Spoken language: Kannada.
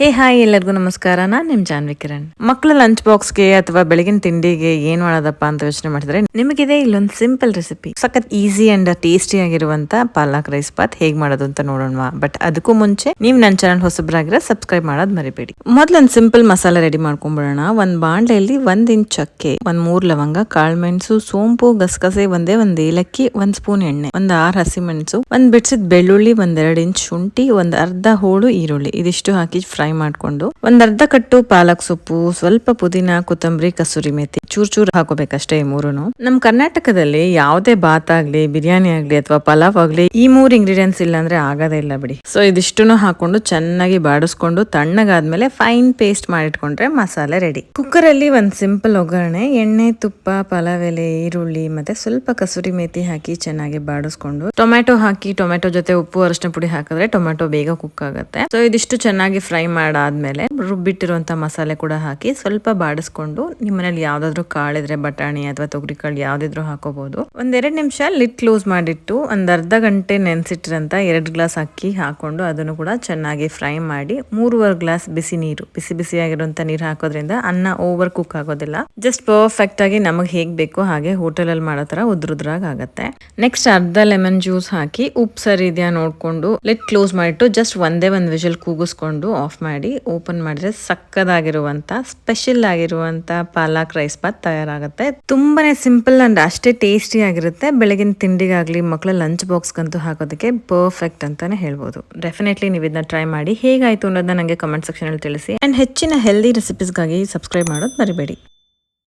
ಹೇ ಹಾಯ್ ಎಲ್ಲರಿಗೂ ನಮಸ್ಕಾರ. ನಾನು ನಿಮ್ ಜಾನ್ವಿ ಕಿರಣ್. ಮಕ್ಕಳ ಲಂಚ್ ಬಾಕ್ಸ್ಗೆ ಅಥವಾ ಬೆಳಗಿನ ತಿಂಡಿಗೆ ಏನ್ ಮಾಡೋದಪ್ಪ ಅಂತ ಯೋಚನೆ ಮಾಡಿದ್ರೆ ನಿಮಗಿದೆ ಇಲ್ಲೊಂದು ಸಿಂಪಲ್ ರೆಸಿಪಿ ಸಖತ್ ಈಸಿ ಅಂಡ್ ಟೇಸ್ಟಿ ಆಗಿರುವಂತ ಪಾಲಕ್ ರೈಸ್ ಬಾತ್ ಹೇಗ್ ಮಾಡೋದು ಅಂತ ನೋಡೋಣ ಬಟ್ ಅದಕ್ಕೂ ಮುಂಚೆ ನೀವು ನನ್ನ ಚಾನಲ್ ಹೊಸಬ್ರಾಗಿರೋ ಸಬ್ಸ್ಕ್ರೈಬ್ ಮಾಡೋದ್ ಮರಿಬೇಡಿ. ಮೊದ್ಲೊಂದ್ ಸಿಂಪಲ್ ಮಸಾಲೆ ರೆಡಿ ಮಾಡ್ಕೊಂಡ್ಬಿಡೋಣ ಒಂದ್ ಬಾಂಡ್ಲೆಯಲ್ಲಿ ಒಂದ್ ಇಂಚ್ ಚಕ್ಕೆ, ಒಂದ್ ಮೂರ್ ಲವಂಗ ಕಾಳ್ಮೆಣಸು ಸೋಂಪು, ಗಸಗಸೆ, ಒಂದೇ ಒಂದ್ ಏಲಕ್ಕಿ, ಒಂದ್ ಸ್ಪೂನ್ ಎಣ್ಣೆ, ಒಂದ್ ಆರ್ ಹಸಿಮೆಣಸು ಒಂದ್ ಬಿಡ್ಸಿದ ಬೆಳ್ಳುಳ್ಳಿ, ಒಂದ್ ಎರಡ್ ಇಂಚ್ ಶುಂಠಿ, ಒಂದ್ ಅರ್ಧ ಹೋಳು ಈರುಳ್ಳಿ. ಇದಿಷ್ಟು ಹಾಕಿ ಫ್ರೈ ಮಾಡ್ಕೊಂಡು ಮಾಡಿಕೊಂಡು ಒಂದರ್ಧ ಕಟ್ಟು ಪಾಲಕ್ ಸೊಪ್ಪು ಸ್ವಲ್ಪ ಪುದೀನ ಕೊತ್ತಂಬರಿ ಕಸೂರಿ ಮೇಥಿ ಚೂರ್ ಚೂರ್ ಹಾಕೋಬೇಕಷ್ಟೇ ಈ ಮೂರುನು. ನಮ್ ಕರ್ನಾಟಕದಲ್ಲಿ ಯಾವುದೇ ಬಾತ್ ಆಗ್ಲಿ, ಬಿರಿಯಾನಿ ಆಗ್ಲಿ ಅಥವಾ ಪಲಾವ್ ಆಗ್ಲಿ ಈ ಮೂರ್ ಇಂಗ್ರೀಡಿಯೆಂಟ್ಸ್ ಇಲ್ಲ ಅಂದ್ರೆ ಆಗೋದೇ ಇಲ್ಲ ಬಿಡಿ. ಸೊ ಇದಿಷ್ಟು ಹಾಕೊಂಡು ಚೆನ್ನಾಗಿ ಬಾಡಿಸ್ಕೊಂಡು ತಣ್ಣಗಾದ್ಮೇಲೆ ಫೈನ್ ಪೇಸ್ಟ್ ಮಾಡಿಟ್ಕೊಂಡ್ರೆ ಮಸಾಲೆ ರೆಡಿ ಕುಕ್ಕರ್ ಅಲ್ಲಿ ಒಂದ್ ಸಿಂಪಲ್ ಒಗ್ಗರಣೆ, ಎಣ್ಣೆ, ತುಪ್ಪ, ಪಲಾವ್ ಎಲೆ, ಈರುಳ್ಳಿ ಮತ್ತೆ ಸ್ವಲ್ಪ ಕಸೂರಿ ಮೇಥಿ ಹಾಕಿ ಚೆನ್ನಾಗಿ ಬಾಡಿಸ್ಕೊಂಡು ಟೊಮೆಟೊ ಹಾಕಿ ಟೊಮೆಟೊ ಜೊತೆ ಉಪ್ಪು, ಅರಶಿನ ಪುಡಿ ಹಾಕಿದ್ರೆ ಟೊಮ್ಯಾಟೊ ಬೇಗ ಕುಕ್ ಆಗುತ್ತೆ. ಸೊ ಇದಿಷ್ಟು ಚೆನ್ನಾಗಿ ಫ್ರೈ ಮಾಡಾದ್ಮೇಲೆ ರುಬ್ಬಿಟ್ಟಿರುವಂತ ಮಸಾಲೆ ಕೂಡ ಹಾಕಿ ಸ್ವಲ್ಪ ಬಾಡಿಸ್ಕೊಂಡು ನಿಮ್ಮನೇಲಿ ಯಾವ್ದಾದ್ರು ಕಾಳಿದ್ರೆ ಬಟಾಣಿ ಅಥವಾ ತೊಗರಿ ಕಾಳು ಯಾವ್ದಿದ್ರು ಹಾಕೋಬಹುದು ಒಂದೆರಡು ನಿಮಿಷ ಲಿಟ್ ಕ್ಲೋಸ್ ಮಾಡಿಟ್ಟು ಒಂದ್ ಅರ್ಧ ಗಂಟೆ ನೆನ್ಸಿಟ್ಟಿರಂತ ಎರಡು ಗ್ಲಾಸ್ ಅಕ್ಕಿ ಹಾಕೊಂಡು ಅದನ್ನು ಕೂಡ ಚೆನ್ನಾಗಿ ಫ್ರೈ ಮಾಡಿ ಮೂರುವರೆ ಗ್ಲಾಸ್ ಬಿಸಿ ನೀರು, ಬಿಸಿ ಬಿಸಿ ಆಗಿರುವಂತ ನೀರು ಹಾಕೋದ್ರಿಂದ ಅನ್ನ ಓವರ್ ಕುಕ್ ಆಗೋದಿಲ್ಲ. ಜಸ್ಟ್ ಪರ್ಫೆಕ್ಟ್ ಆಗಿ ನಮಗೆ ಹೇಗ್ ಬೇಕೋ ಹಾಗೆ ಹೋಟೆಲ್ ಅಲ್ಲಿ ಮಾಡೋ ತರ ಉದ್ರುದ್ರಾಗ ಆಗುತ್ತೆ. ನೆಕ್ಸ್ಟ್ ಅರ್ಧ ಲೆಮನ್ ಜ್ಯೂಸ್ ಹಾಕಿ ಉಪ್ಪು ಸರಿ ಇದೆಯಾ ನೋಡ್ಕೊಂಡು ಲಿಟ್ ಕ್ಲೋಸ್ ಮಾಡಿಟ್ಟು ಜಸ್ಟ್ ಒಂದೇ ಒಂದು ವಿಷಲ್ ಕೂಗಿಸ್ಕೊಂಡು ಆಫ್ ಮಾಡಿ ಓಪನ್ ಮಾಡಿದ್ರೆ ಸಕ್ಕದಾಗಿರುವಂತ ಸ್ಪೆಷಲ್ ಆಗಿರುವಂತ ಪಾಲಕ್ ರೈಸ್ ಬಾತ್ ತಯಾರಾಗುತ್ತೆ. ತುಂಬಾನೇ ಸಿಂಪಲ್ ಅಂಡ್ ಅಷ್ಟೇ ಟೇಸ್ಟಿ ಆಗಿರುತ್ತೆ. ಬೆಳಗಿನ ತಿಂಡಿಗಾಗ್ಲಿ ಮಕ್ಕಳ ಲಂಚ್ ಬಾಕ್ಸ್ ಗಂತೂ ಹಾಕೋದಕ್ಕೆ ಪರ್ಫೆಕ್ಟ್ ಅಂತಾನೆ ಹೇಳ್ಬೋದು. ಡೆಫಿನೆಟ್ಲಿ ನೀವು ಇದನ್ನ ಟ್ರೈ ಮಾಡಿ. ಹೇಗಾಯ್ತು ಅನ್ನೋದನ್ನ ನನಗೆ ಕಮೆಂಟ್ ಸೆಕ್ಷನ್ ಅಲ್ಲಿ ತಿಳಿಸಿ. ಅಂಡ್ ಹೆಚ್ಚಿನ ಹೆಲ್ದಿ ರೆಸಿಪೀಸ್ಗಾಗಿ ಸಬ್ಸ್ಕ್ರೈಬ್ ಮಾಡೋದು ಮರಿಬೇಡಿ.